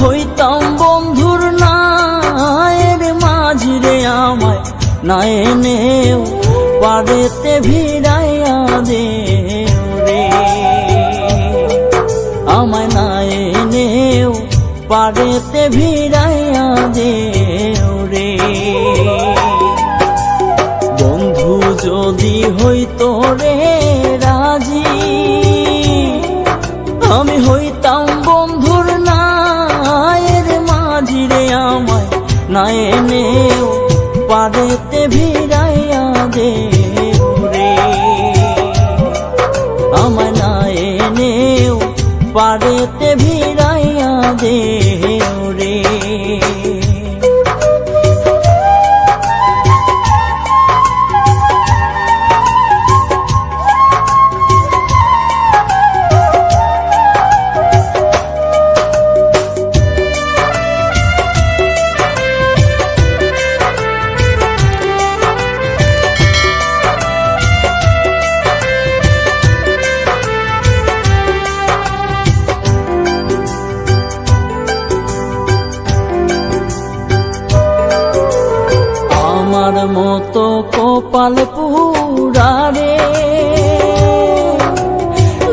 হইতাম বন্ধুর নায়ের মাঝি রে আমায় না এনেও পারেতে ভিড়াইয়া দে রে। আমায় না এনেও পারেতে ভিড়াইয়া দে রে। বন্ধু যদি হইতো রে আমায় না এনেও পারেতে ভিড়াইয়া দে রে। আমার না এনেও পারেতে ভিড়াইয়া দে রে। মতো কপাল পুরা রে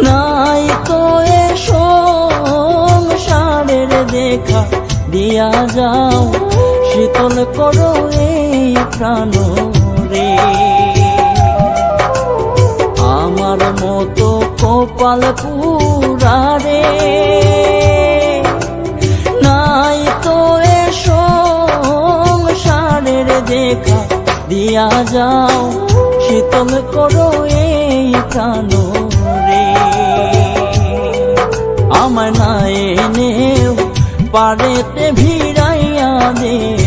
নাই তো এ সংসারের দেখা দিয়া যাও, শীতল করো এই প্রাণ রে। আমার মতো কপাল পুরা রে নাই তো এ সংসারের দেখা দিয়া যাও শীতল করো এই প্রাণ রে। আমার না এনেও পারেতে ভিড়াইয়া দেও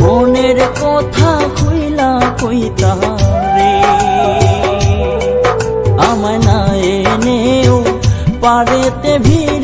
মনের কথা কইলা কইতা রে। আমায় না এনেও পারেতে ভিড়াইয়া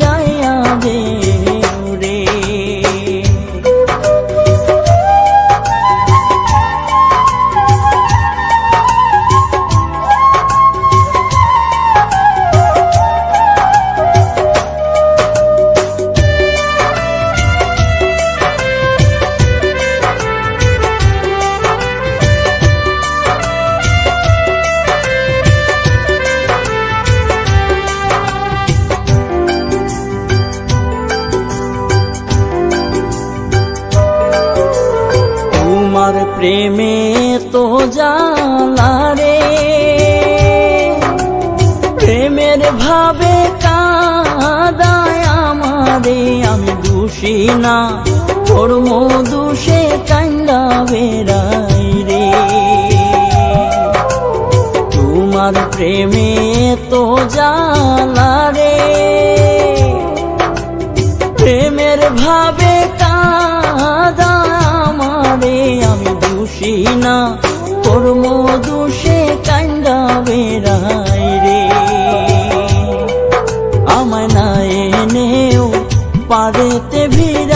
প্রেমে তো জালা রে। প্রেমের ভাবে কাদায় আমারে, আমি দোষী না। তোর মধুষে কান্দা বেড়াই রে। তোমার প্রেমে তো জালা রে। প্রেমের ভাবে কাদা আমারে আমি দোষী না তোর মধুষে কান্দা বেড়াই রে। আমায় না এনেও পারেতে ভিড়াইয়া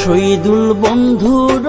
শহীদুল বন্ধুর